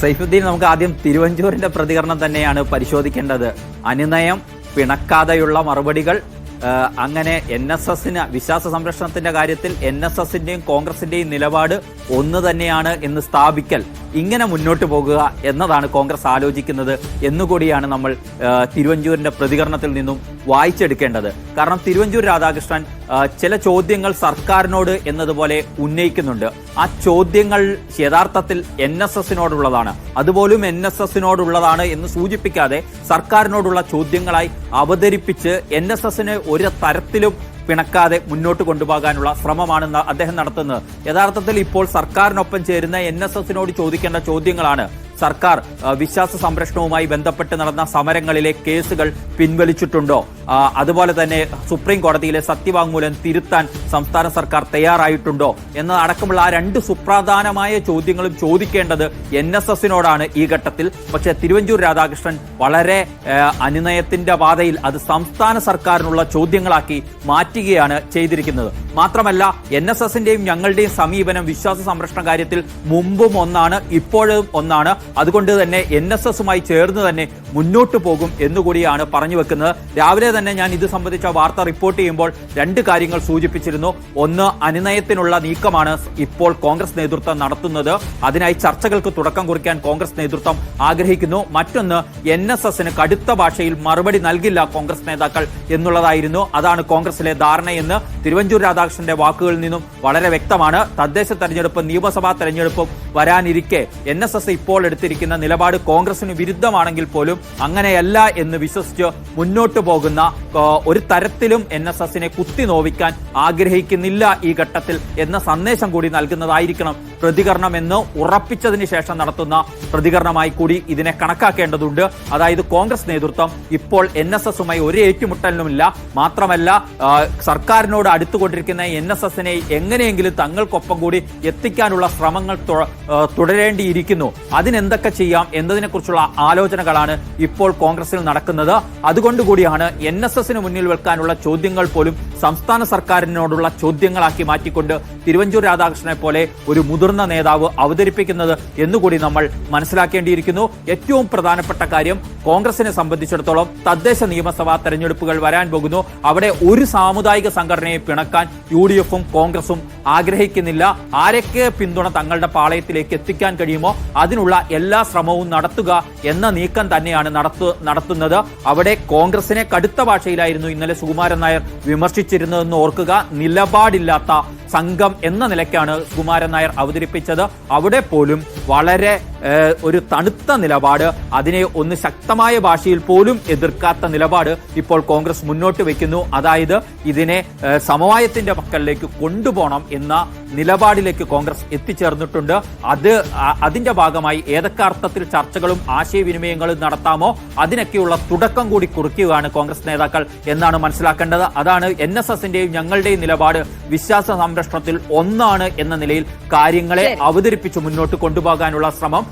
സൈഫുദ്ദീൻ നമുക്ക് ആദ്യം തിരുവഞ്ചൂരിന്റെ പ്രതികരണം തന്നെയാണ് പരിശോധിക്കേണ്ടത്. അനുനയം പിണക്കാതെയുള്ള മറുപടികൾ അങ്ങനെ എൻ എസ് എസിന് വിശ്വാസ സംരക്ഷണത്തിന്റെ കാര്യത്തിൽ എൻ എസ് എസിന്റെയും കോൺഗ്രസിന്റെയും നിലപാട് ഒന്ന് തന്നെയാണ് എന്ന് സ്ഥാപിക്കൽ ഇങ്ങനെ മുന്നോട്ട് പോകുക എന്നതാണ് കോൺഗ്രസ് ആലോചിക്കുന്നത് എന്നുകൂടിയാണ് നമ്മൾ തിരുവഞ്ചൂരിന്റെ പ്രതികരണത്തിൽ നിന്നും വായിച്ചെടുക്കേണ്ടത്. കാരണം തിരുവഞ്ചൂർ രാധാകൃഷ്ണൻ ചില ചോദ്യങ്ങൾ സർക്കാരിനോട് എന്നതുപോലെ ഉന്നയിക്കുന്നുണ്ട്. ആ ചോദ്യങ്ങൾ യഥാർത്ഥത്തിൽ എൻ എസ് എസിനോടുള്ളതാണ്. അതുപോലും എൻ എസ് എസിനോടുള്ളതാണ് എന്ന് സൂചിപ്പിക്കാതെ സർക്കാരിനോടുള്ള ചോദ്യങ്ങളായി അവതരിപ്പിച്ച് എൻ എസ് എസിന് ഒരു തരത്തിലും പിണക്കാതെ മുന്നോട്ട് കൊണ്ടുപോകാനുള്ള ശ്രമമാണ് അദ്ദേഹം നടത്തുന്നത് യഥാർത്ഥത്തിൽ ഇപ്പോൾ സർക്കാരിനൊപ്പം ചേരുന്ന എൻ എസ് എസിനോട് ചോദിക്കേണ്ട ചോദ്യങ്ങളാണ്. സർക്കാർ വിശ്വാസ സംരക്ഷണവുമായി ബന്ധപ്പെട്ട് നടന്ന സമരങ്ങളിലെ കേസുകൾ പിൻവലിച്ചിട്ടുണ്ടോ? അതുപോലെ തന്നെ സുപ്രീം കോടതിയിലെ സത്യവാങ്മൂലം തിരുത്താൻ സംസ്ഥാന സർക്കാർ തയ്യാറായിട്ടുണ്ടോ എന്നതടക്കമുള്ള ആ രണ്ട് സുപ്രധാനമായ ചോദ്യങ്ങളും ചോദിക്കേണ്ടത് എൻ എസ് എസിനോടാണ് ഈ ഘട്ടത്തിൽ. പക്ഷേ തിരുവഞ്ചൂർ രാധാകൃഷ്ണൻ വളരെ അനുനയത്തിന്റെ പാതയിൽ അത് സംസ്ഥാന സർക്കാരിനുള്ള ചോദ്യങ്ങളാക്കി മാറ്റുകയാണ് ചെയ്തിരിക്കുന്നത്. മാത്രമല്ല എൻ എസ് എസിന്റെയും ഞങ്ങളുടെയും സമീപനം വിശ്വാസ സംരക്ഷണ കാര്യത്തിൽ മുമ്പും ഒന്നാണ് ഇപ്പോഴും ഒന്നാണ്. അതുകൊണ്ട് തന്നെ എൻ എസ് എസുമായി ചേർന്ന് തന്നെ മുന്നോട്ട് പോകും എന്നുകൂടിയാണ് പറഞ്ഞു വെക്കുന്നത്. രാവിലെ തന്നെ ഞാൻ ഇത് സംബന്ധിച്ച വാർത്ത റിപ്പോർട്ട് ചെയ്യുമ്പോൾ രണ്ട് കാര്യങ്ങൾ സൂചിപ്പിച്ചിരുന്നു. ഒന്ന് അനുനയത്തിനുള്ള നീക്കമാണ് ഇപ്പോൾ കോൺഗ്രസ് നേതൃത്വം നടത്തുന്നത്. അതിനായി ചർച്ചകൾക്ക് തുടക്കം കുറിക്കാൻ കോൺഗ്രസ് നേതൃത്വം ആഗ്രഹിക്കുന്നു. മറ്റൊന്ന് എൻ എസ് എസിന് കടുത്ത ഭാഷയിൽ മറുപടി നൽകില്ല കോൺഗ്രസ് നേതാക്കൾ എന്നുള്ളതായിരുന്നു. അതാണ് കോൺഗ്രസിലെ ധാരണയെന്ന് തിരുവഞ്ചൂർ രാധാകൃഷ്ണന്റെ വാക്കുകളിൽ നിന്നും വളരെ വ്യക്തമാണ്. തദ്ദേശ തെരഞ്ഞെടുപ്പ് നിയമസഭാ തെരഞ്ഞെടുപ്പും വരാനിരിക്കെ എൻ എസ് എസ് ഇപ്പോൾ എടുത്തിരിക്കുന്ന നിലപാട് കോൺഗ്രസിന് വിരുദ്ധമാണെങ്കിൽ പോലും അങ്ങനെയല്ല എന്ന് വിശ്വസിച്ച് മുന്നോട്ടു പോകുന്ന ഒരു തരത്തിലും എൻ എസ് എസിനെ കുത്തി നോവിക്കാൻ ആഗ്രഹിക്കുന്നില്ല ഈ ഘട്ടത്തിൽ എന്ന സന്ദേശം കൂടി നൽകുന്നതായിരിക്കണം പ്രതികരണം എന്ന് ഉറപ്പിച്ചതിന് ശേഷം നടത്തുന്ന പ്രതികരണമായി കൂടി ഇതിനെ കണക്കാക്കേണ്ടതുണ്ട്. അതായത് കോൺഗ്രസ് നേതൃത്വം ഇപ്പോൾ എൻ എസ് എസുമായി ഒരു ഏറ്റുമുട്ടലിനുമില്ല. മാത്രമല്ല സർക്കാരിനോട് അടുത്തുകൊണ്ടിരിക്കുന്ന എൻ എസ് എസിനെ എങ്ങനെയെങ്കിലും തങ്ങൾക്കൊപ്പം കൂടി എത്തിക്കാനുള്ള ശ്രമങ്ങൾ തുടരേണ്ടിയിരിക്കുന്നു. അതിനെന്തൊക്കെ ചെയ്യാം എന്നതിനെക്കുറിച്ചുള്ള ആലോചനകളാണ് ഇപ്പോൾ കോൺഗ്രസിൽ നടക്കുന്നത്. അതുകൊണ്ടുകൂടിയാണ് എൻ എസ് എസിന് മുന്നിൽ വെക്കാനുള്ള ചോദ്യങ്ങൾ പോലും സംസ്ഥാന സർക്കാരിനോടുള്ള ചോദ്യങ്ങളാക്കി മാറ്റിക്കൊണ്ട് തിരുവഞ്ചൂർ രാധാകൃഷ്ണനെ പോലെ ഒരു മുതിർന്ന നേതാവ് അവതരിപ്പിക്കുന്നത് എന്നുകൂടി നമ്മൾ മനസ്സിലാക്കേണ്ടിയിരിക്കുന്നു. ഏറ്റവും പ്രധാനപ്പെട്ട കാര്യം കോൺഗ്രസിനെ സംബന്ധിച്ചിടത്തോളം തദ്ദേശ നിയമസഭാ തെരഞ്ഞെടുപ്പുകൾ വരാൻ പോകുന്നു. അവിടെ ഒരു സാമുദായിക സംഘടനയെ പിണക്കാൻ യു ഡി എഫും കോൺഗ്രസും ആഗ്രഹിക്കുന്നില്ല. ആരൊക്കെ പിന്തുണ തങ്ങളുടെ പാളയത്തിലേക്ക് എത്തിക്കാൻ കഴിയുമോ അതിനുള്ള എല്ലാ ശ്രമവും നടത്തുക എന്ന നീക്കം തന്നെയാണ് നടത്തു നടത്തുന്നത്. അവിടെ കോൺഗ്രസിനെ കടുത്ത ഭാഷയിലായിരുന്നു ഇന്നലെ സുകുമാരൻ നായർ വിമർശിച്ചിരുന്നതെന്ന് ഓർക്കുക നിലപാടില്ലാത്ത സംഘം എന്ന നിലയ്ക്കാണ് സുകുമാരൻ നായർ അവതരിപ്പിച്ചത്. അവിടെ പോലും വളരെ ഒരു തണുത്ത നിലപാട് അതിനെ ഒന്ന് ശക്തമായ ഭാഷയിൽ പോലും എതിർക്കാത്ത നിലപാട് ഇപ്പോൾ കോൺഗ്രസ് മുന്നോട്ട് വെക്കുന്നു. അതായത് ഇതിനെ സമവായത്തിന്റെ പക്കലിലേക്ക് കൊണ്ടുപോകണം എന്ന നിലപാടിലേക്ക് കോൺഗ്രസ് എത്തിച്ചേർന്നിട്ടുണ്ട്. അത് അതിന്റെ ഭാഗമായി ഏതൊക്കെ അർത്ഥത്തിൽ ചർച്ചകളും ആശയവിനിമയങ്ങളും നടത്താമോ അതിനൊക്കെയുള്ള തുടക്കം കൂടി കുറിക്കുകയാണ് കോൺഗ്രസ് നേതാക്കൾ എന്നാണ് മനസ്സിലാക്കേണ്ടത്. അതാണ് എൻ എസ് എസിന്റെയും ഞങ്ങളുടെയും നിലപാട്. വിശ്വാസ സംരക്ഷണത്തിൽ ഒന്നാണ് എന്ന നിലയിൽ കാര്യങ്ങളെ. അവതരിപ്പിച്ച് മുന്നോട്ട് കൊണ്ടുപോകാനുള്ള ശ്രമം.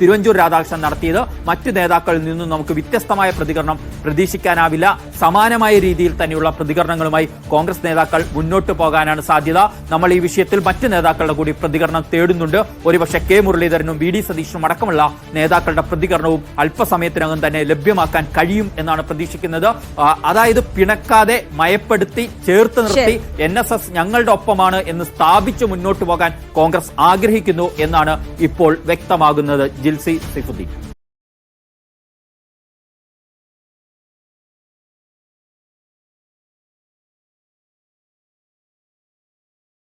തിരുവഞ്ചൂർ രാധാകൃഷ്ണൻ നടത്തിയത്. മറ്റു നേതാക്കളിൽ നിന്നും നമുക്ക് വ്യത്യസ്തമായ പ്രതികരണം പ്രതീക്ഷിക്കാനാവില്ല. സമാനമായ രീതിയിൽ തന്നെയുള്ള പ്രതികരണങ്ങളുമായി കോൺഗ്രസ് നേതാക്കൾ മുന്നോട്ട് പോകാനാണ് സാധ്യത. നമ്മൾ ഈ വിഷയത്തിൽ മറ്റ് നേതാക്കളുടെ കൂടി പ്രതികരണം തേടുന്നുണ്ട്. ഒരുപക്ഷെ കെ മുരളീധരനും വി ഡി സതീഷനും അടക്കമുള്ള നേതാക്കളുടെ പ്രതികരണവും അല്പസമയത്തിനകം തന്നെ ലഭ്യമാക്കാൻ കഴിയും എന്നാണ് പ്രതീക്ഷിക്കുന്നത്. അതായത് പിണക്കാതെ മയപ്പെടുത്തി ചേർത്ത് നിർത്തി എൻ എസ് എസ് ഞങ്ങളുടെ ഒപ്പമാണ് എന്ന് സ്ഥാപിച്ച് മുന്നോട്ട് പോകാൻ കോൺഗ്രസ് ആഗ്രഹിക്കുന്നു എന്നാണ് ഇപ്പോൾ വ്യക്തമാകുന്നത്. ജിൽസി സിഫുദ്ദീൻ